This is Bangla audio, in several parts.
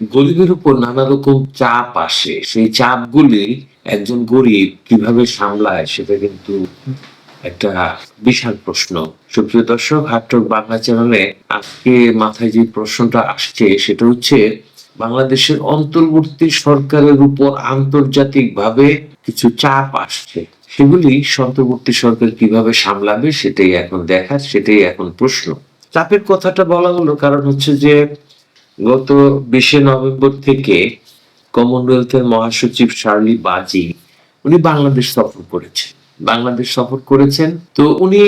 গরিবের উপর নানা রকম চাপ আসে। সেই চাপগুলি একজন গরিব কীভাবে সামলায় সেটা কিন্তু একটা বিশাল প্রশ্ন। সুপ্রিয় দর্শক হাটক বাংলা চ্যানেলে আজকে মাথায় যে প্রশ্নটা আসছে সেটা হচ্ছে, বাংলাদেশের অন্তর্বর্তী সরকারের উপর আন্তর্জাতিকভাবে কিছু চাপ আসছে। সেগুলি অন্তর্বর্তী সরকার কীভাবে সামলাবে সেটাই এখন দেখার, সেটাই এখন প্রশ্ন। চাপের কথাটা বলা হলো কারণ হচ্ছে যে গত বিশে নভেম্বর থেকে কমনওয়েলথের মহাসচিব শার্লি বাজি, উনি বাংলাদেশ সফর করেছেন। বাংলাদেশ সফর করেছেন। তো উনি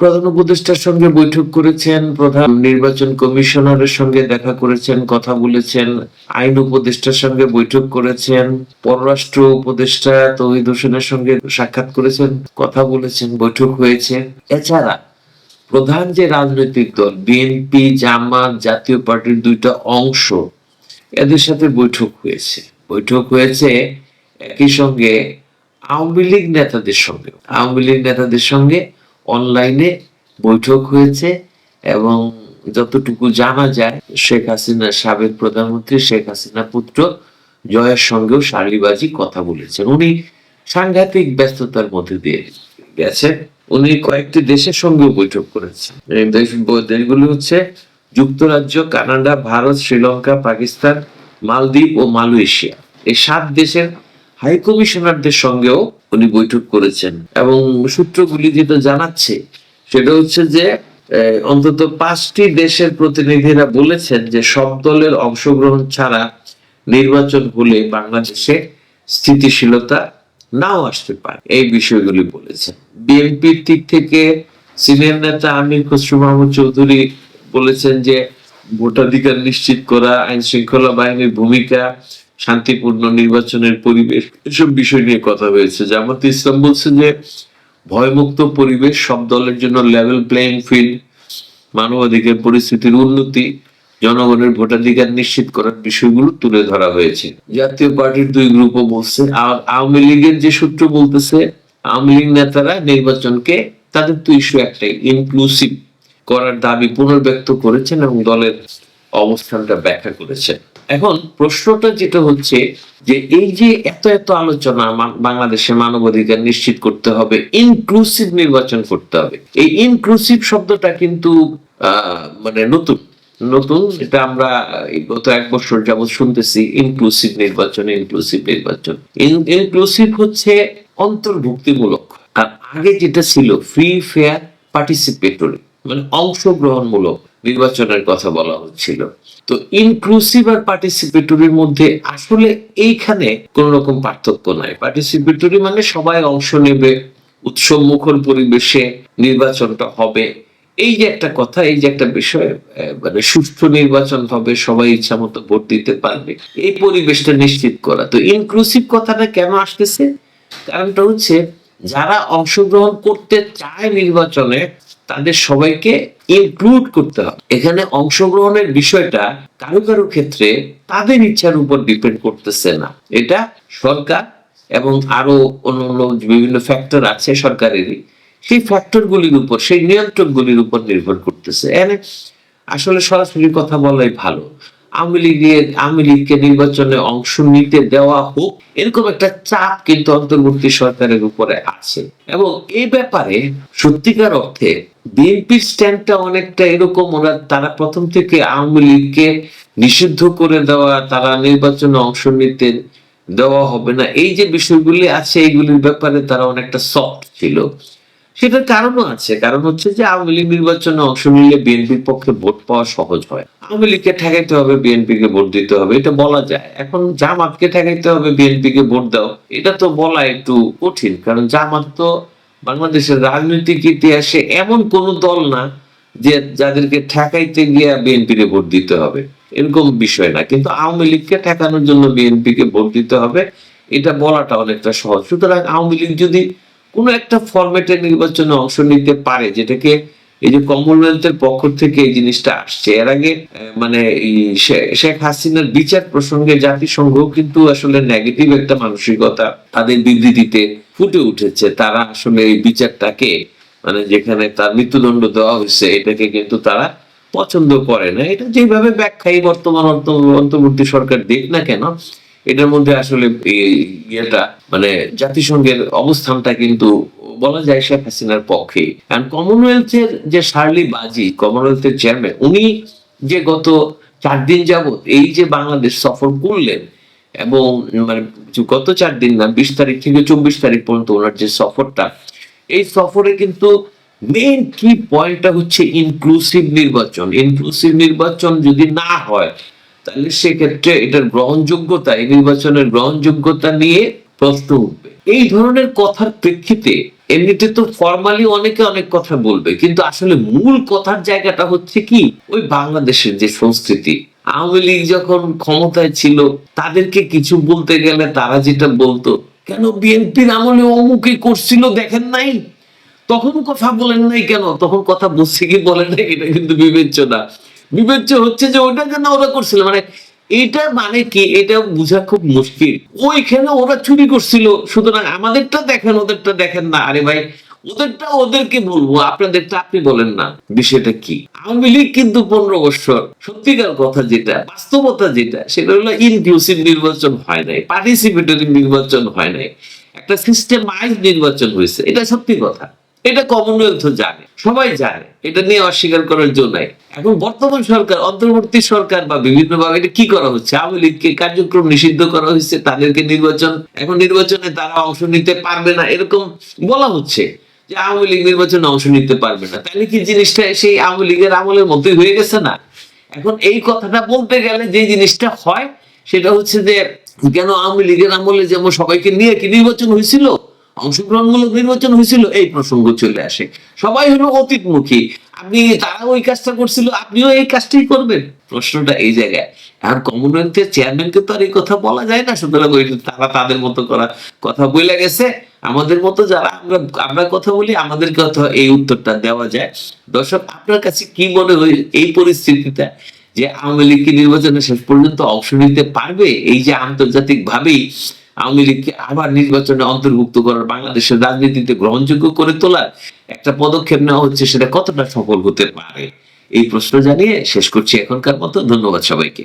প্রধান উপদেষ্টার সঙ্গে বৈঠক করেছেন, প্রধান নির্বাচন কমিশনারের সঙ্গে দেখা করেছেন, কথা বলেছেন, আইন উপদেষ্টার সঙ্গে বৈঠক করেছেন, পররাষ্ট্র উপদেষ্টা তৌহিদ হোসেনের সঙ্গে সাক্ষাৎ করেছেন, কথা বলেছেন, বৈঠক হয়েছে। এছাড়া প্রধান যে রাজনৈতিক দল বিএনপি জামাত, জাতীয় পার্টির দুইটা অংশ, এদের সাথে বৈঠক হয়েছে। বৈঠক হয়েছে একই সঙ্গে আওয়ামী লীগ নেতাদের সঙ্গে। আওয়ামী লীগ নেতাদের সঙ্গে অনলাইনে বৈঠক হয়েছে এবং যতটুকু জানা যায়, শেখ হাসিনা সাবেক প্রধানমন্ত্রী, শেখ হাসিনা পুত্র জয়ের সঙ্গেও শালিবাজি কথা বলেছেন। উনি সাংঘাতিক ব্যস্ততার মধ্যে দিয়ে গেছেন। উনি কয়েকটি দেশের সঙ্গেও বৈঠক করেছেন। এই দেশ দেশগুলি হচ্ছে যুক্তরাজ্য, কানাডা, ভারত, শ্রীলঙ্কা, পাকিস্তান, মালদ্বীপ ও মালয়েশিয়া। এই সাত দেশের হাই কমিশনারদের সঙ্গেও উনি বৈঠক করেছেন এবং সূত্রগুলি যেটা জানাচ্ছে সেটা হচ্ছে যে অন্তত পাঁচটি দেশের প্রতিনিধিরা বলেছেন যে, সব দলের অংশগ্রহণ ছাড়া নির্বাচন হলে বাংলাদেশে স্থিতিশীলতা নাও আসতে পারে। এই বিষয়গুলি বলেছেন বিএনপির দিক থেকে সিনিয়র নেতা আমির খসরু মাহমুদ চৌধুরী বলেছেন যে, ভোটাধিকার নিশ্চিত করা আইন শৃঙ্খলা বাহিনীর ভূমিকা, শান্তিপূর্ণ নির্বাচনের পরিবেশ, এসব বিষয় নিয়ে কথা হয়েছে। জামাত ইসলাম বলছে যে, ভয়মুক্ত পরিবেশ, সব দলের জন্য লেভেল প্লেইং ফিল্ড মানবাধিকার পরিস্থিতির উন্নতি জনগণের ভোটাধিকার নিশ্চিত করার বিষয়গুলো তুলে ধরা হয়েছে। জাতীয় পার্টির দুই গ্রুপও বলছে আর আওয়ামী লীগের যে সূত্র বলতেছে, আওয়ামী লীগ নেতারা নির্বাচনকে তাদের তো ইস্যু একটাই ইনক্লুসিভ করার দাবি পুনর্ব্যক্ত করেছেন এবং দলের অবস্থানটা ব্যাখ্যা করেছেন। এখন প্রশ্নটা যেটা হচ্ছে যে, এই যে এত এত আলোচনা বাংলাদেশে মানবাধিকার নিশ্চিত করতে হবে ইনক্লুসিভ নির্বাচন করতে হবে, এই ইনক্লুসিভ শব্দটা কিন্তু মানে নতুন। নতুন এটা আমরা গত এক বছর যাবত শুনতেছি ইনক্লুসিভ নির্বাচন ইনক্লুসিভ নির্বাচন। ইনক্লুসিভ হচ্ছে অন্তর্ভুক্তিমূলক। আর আগে যেটা ছিল ফ্রি ফেয়ার পার্টিসিপেটরি মানে অংশগ্রহণমূলক নির্বাচনের কথা বলা হচ্ছিল। তো ইনক্লুসিভ আর পার্টিসিপেটরির মধ্যে আসলে এইখানে কোন রকম পার্থক্য নাই। পার্টিসিপেটরি মানে সবাই অংশ নেবে উৎসব মুখর পরিবেশে নির্বাচনটা হবে। এই যে একটা কথা, এই যে একটা বিষয় মানে সুষ্ঠু নির্বাচন হবে, সবাই ইচ্ছা মতো ভোট দিতে পারবে, এই পরিবেশটা নিশ্চিত করা। তো ইনক্লুসিভ কথাটা কেন আসতেছে? কারণটা হচ্ছে যারা অংশগ্রহণ করতে চায় নির্বাচনে, তাদের সবাইকে ইনক্লুড করতে হবে। এখানে অংশগ্রহণের বিষয়টা কারও কারও ক্ষেত্রে তাদের ইচ্ছার উপর ডিপেন্ড করতেছে না। এটা সরকার এবং আরও অন্য বিভিন্ন ফ্যাক্টর আছে সরকারেরই। সেই ফ্যাক্টর গুলির উপর, সেই নিয়ন্ত্রক গুলির উপর নির্ভর করতেছে। আসলে সরাসরি কথা বলাই ভালো। আওয়ামী লীগের, আওয়ামী লীগকে নির্বাচনে অংশ নিতে দেওয়া হোক, এরকম একটা চাপ কিন্তু অন্তর্বর্তী সরকারের উপরে আছে। এবং এই ব্যাপারে সত্যিকার অর্থে বিএনপির স্ট্যান্ডটা অনেকটা এরকম, ওরা তারা প্রথম থেকে আওয়ামী লীগকে নিষিদ্ধ করে দেওয়া, তারা নির্বাচনে অংশ নিতে দেওয়া হবে না। এই যে বিষয়গুলি আছে, এইগুলির ব্যাপারে তারা অনেকটা সফট ছিল। সেটার কারণও আছে। কারণ হচ্ছে যে আওয়ামী লীগ নির্বাচনে অংশ নিলে বিএনপির পক্ষে ভোট পাওয়া সহজ হয়। আওয়ামী লীগকে ঠেকাইতে হবে বিএনপি কে ভোট দিতে হবে, এটা বলা যায়। এখন জামাতকে ঠেকাইতে হবে বিএনপি কে ভোট দাও, এটা তো বলা একটু কঠিন। কারণ জামাত তো বাংলাদেশের রাজনৈতিক ইতিহাসে এমন কোন দল না যে যাদেরকে ঠেকাইতে গিয়ে বিএনপি কে ভোট দিতে হবে। এরকম বিষয় না। কিন্তু আওয়ামী লীগকে ঠেকানোর জন্য বিএনপি কে ভোট দিতে হবে, এটা বলাটা অনেকটা সহজ। সুতরাং আওয়ামী লীগ যদি কোনো একটা ফরম্যাটের নির্বাচনে অংশ নিতে পারে, যেটাকে এই যে কমনওয়েলথের পক্ষ থেকে এই জিনিসটা আসছে। এর আগে মানে শেখ হাসিনার বিচার প্রসঙ্গে জাতিসংঘ কিন্তু আসলে নেগেটিভ একটা মানসিকতা তাদের বিবৃতিতে ফুটে উঠেছে। তারা আসলে এই বিচারটাকে মানে যেখানে তার মৃত্যুদণ্ড দেওয়া হয়েছে, এটাকে কিন্তু তারা পছন্দ করে না। এটা যেভাবে ব্যাখ্যাই বর্তমান অন্তর্বর্তী সরকার দেখ না কেন এটার মধ্যে আসলে ইয়েটা মানে জাতিসংঘের অবস্থানটা কিন্তু বলা যায় শেখ হাসিনার পক্ষে। কারণ কমনওয়েলথের যে শার্লি বাজি কমনওয়েলথের চেয়ারম্যান উনি যে গত চার দিন যাবত এই যে বাংলাদেশ সফর করলেন এবং মানে গত চার দিন না, বিশ তারিখ থেকে চব্বিশ তারিখ পর্যন্ত ওনার যে সফরটা, এই সফরে কিন্তু মেইন কি পয়েন্টটা হচ্ছে ইনক্লুসিভ নির্বাচন। ইনক্লুসিভ নির্বাচন যদি না হয় তাহলে সেক্ষেত্রে এটার গ্রহণযোগ্যতা, এই নির্বাচনের গ্রহণযোগ্যতা নিয়ে প্রশ্ন উঠবে। এই ধরনের কথার প্রেক্ষিতে এমনিতে তো ফর্মালি অনেকে অনেক কথা বলবে, কিন্তু আসলে মূল কথার জায়গাটা হচ্ছে কি? ওই বাংলাদেশের যে সংস্কৃতি। আওয়ামী লীগ যখন ক্ষমতায় ছিল, তাদেরকে কিছু বলতে গেলে তারা যেটা বলতো, কেন বিএনপির আমলে অমুকে করছিল দেখেন নাই? তখন কথা বলেন নাই কেন? তখন কথা বলছে কি বলেন নাই? এটা কিন্তু বিবেচ্য না। বিবেচ্য হচ্ছে যে ওইটা কেন ওরা করছিল? মানে এটা মানে কি? এটা বোঝা খুব মুশকিল। ওইখানে ওরা চুরি করছিল, সুতরাং আমাদেরটা দেখেন, ওদেরটা দেখেন না। আরে ভাই, ওদেরটা ওদেরকে বলব, আপনাদেরটা আপনি বলেন না, বিষয়টা কি? আওয়ামী লীগ কিন্তু পনেরো বছর, সত্যিকার কথা যেটা, বাস্তবতা যেটা, সেটা হলো ইনক্লুসিভ নির্বাচন হয় নাই পার্টিসিপেটরি নির্বাচন হয় নাই। একটা সিস্টেমাইজ নির্বাচন হয়েছে, এটা সত্যি কথা। এটা কমনওয়েলথ জানে, সবাই জানে, এটা নিয়ে অস্বীকার করার জন্য এখন বর্তমান সরকার, অন্তর্বর্তী সরকার বা বিভিন্ন ভাবে এটা কি করা হচ্ছে? আওয়ামী লীগকে কার্যক্রম নিষিদ্ধ করা হয়েছে, তাদেরকে নির্বাচন, এখন নির্বাচনে তারা অংশ নিতে পারবে না, এরকম বলা হচ্ছে যে আওয়ামী লীগ নির্বাচনে অংশ নিতে পারবে না। তাহলে কি জিনিসটা সেই আওয়ামী লীগের আমলের মতোই হয়ে গেছে না? এখন এই কথাটা বলতে গেলে যে জিনিসটা হয়, সেটা হচ্ছে যে কেন আওয়ামী লীগের আমলে যেমন সবাইকে নিয়ে কি নির্বাচন হয়েছিল অংশগ্রহণমূলক নির্বাচন হয়েছিল, এই প্রসঙ্গ চলে আসে। সবাই হলো অতীতমুখী। আপনি, তারা ওই কাজটা করছিল, আপনিও এই কাজটাই করবেন? প্রশ্নটা এই জায়গায়। এখন কমনওয়েলথের চেয়ারম্যানকে তো আর এই কথা বলা যায় না, সুতরাং ওই তারা তাদের মতো করা কথা বলে গেছে। আমাদের মতো যারা আমরা আমরা কথা বলি আমাদের কথা এই উত্তরটা দেওয়া যায়। দর্শক, আপনার কাছে কি মনে হয় এই পরিস্থিতিটা যে আওয়ামী লীগ কি নির্বাচনে শেষ পর্যন্ত অংশ নিতে পারবে? এই যে আন্তর্জাতিক ভাবেই আওয়ামী লীগকে আবার নির্বাচনে অন্তর্ভুক্ত করার বাংলাদেশের রাজনীতিতে গ্রহণযোগ্য করে তোলার একটা পদক্ষেপ নেওয়া হচ্ছে সেটা কতটা সফল হতে পারে? এই প্রশ্ন জানিয়ে শেষ করছি এখনকার মতো। ধন্যবাদ সবাইকে।